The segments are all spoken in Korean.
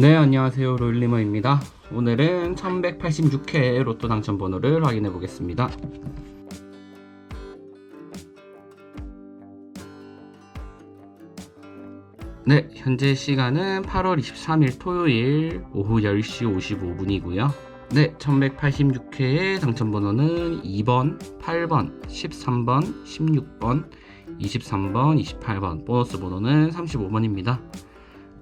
네, 안녕하세요. 롤리머입니다. 오늘은 1186회 로또 당첨 번호를 확인해 보겠습니다. 네, 현재 시간은 8월 23일 토요일 오후 10시 55분이고요. 네, 1186회의 당첨 번호는 2번, 8번, 13번, 16번, 23번, 28번, 보너스 번호는 35번입니다.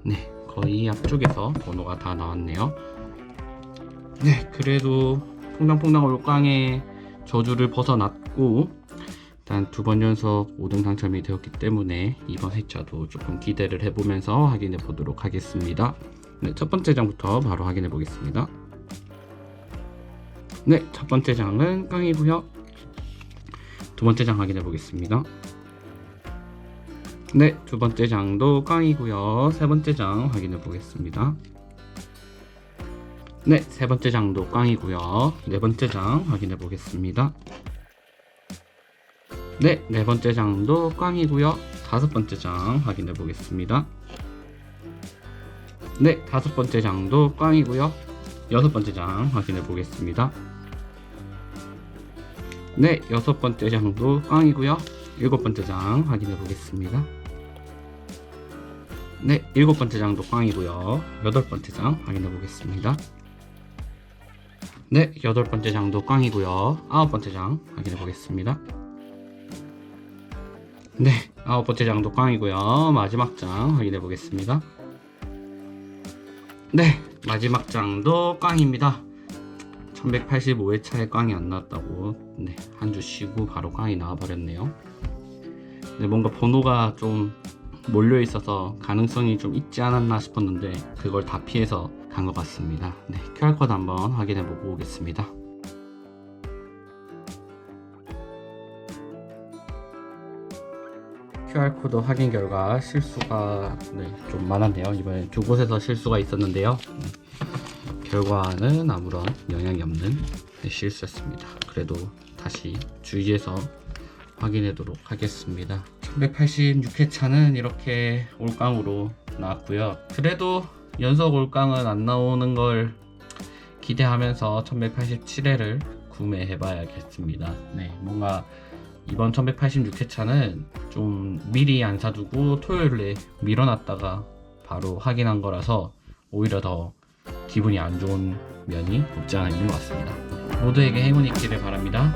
네, 거의 앞쪽에서 번호가 다 나왔네요. 네, 그래도 퐁당퐁당 올깡의 저주를 벗어났고 일단 두 번 연속 5등 당첨이 되었기 때문에 이번 회차도 조금 기대를 해보면서 확인해 보도록 하겠습니다. 네, 첫 번째 장부터 바로 확인해 보겠습니다. 네, 첫 번째 장은 깡이고요. 두 번째 장 확인해 보겠습니다. 네, 두 번째 장도 깡이고요. 세 번째 장 확인해 보겠습니다. 네, 세 번째 장도 깡이고요. 네 번째 장 확인해 보겠습니다. 네, 네 번째 장도 꽝이고요. 다섯 번째 장 확인해 보겠습니다. 네, 다섯 번째 장도 꽝이고요. 여섯 번째 장 확인해 보겠습니다. 네, 여섯 번째 장도 꽝이고요. 일곱 번째 장 확인해 보겠습니다. 네, 일곱 번째 장도 꽝이고요. 여덟 번째 장 확인해 보겠습니다. 네, 여덟 번째 장도 꽝이고요. 아홉 번째 장 확인해 보겠습니다. 네, 아홉 번째 장도 꽝이고요. 마지막 장 확인해 보겠습니다. 네, 마지막 장도 꽝입니다. 1185회차에 꽝이 안 나왔다고 네, 한 주 쉬고 바로 꽝이 나와버렸네요. 네, 뭔가 번호가 좀 몰려 있어서 가능성이 좀 있지 않았나 싶었는데 그걸 다 피해서 간 것 같습니다. 네, QR코드 한번 확인해 보고 오겠습니다. QR코드 확인 결과 실수가 네, 좀 많았네요. 이번에 두 곳에서 실수가 있었는데요. 음, 결과는 아무런 영향이 없는 네, 실수였습니다. 그래도 다시 주의해서 확인하도록 하겠습니다. 1186회차는 이렇게 올깡으로 나왔고요. 그래도 연속 올깡은 안 나오는 걸 기대하면서 1187회를 구매해 봐야겠습니다. 네, 뭔가 이번 1186회차는 좀 미리 안 사두고 토요일에 밀어놨다가 바로 확인한 거라서 오히려 더 기분이 안 좋은 면이 없지 않아 있는 것 같습니다. 모두에게 행운이 있기를 바랍니다.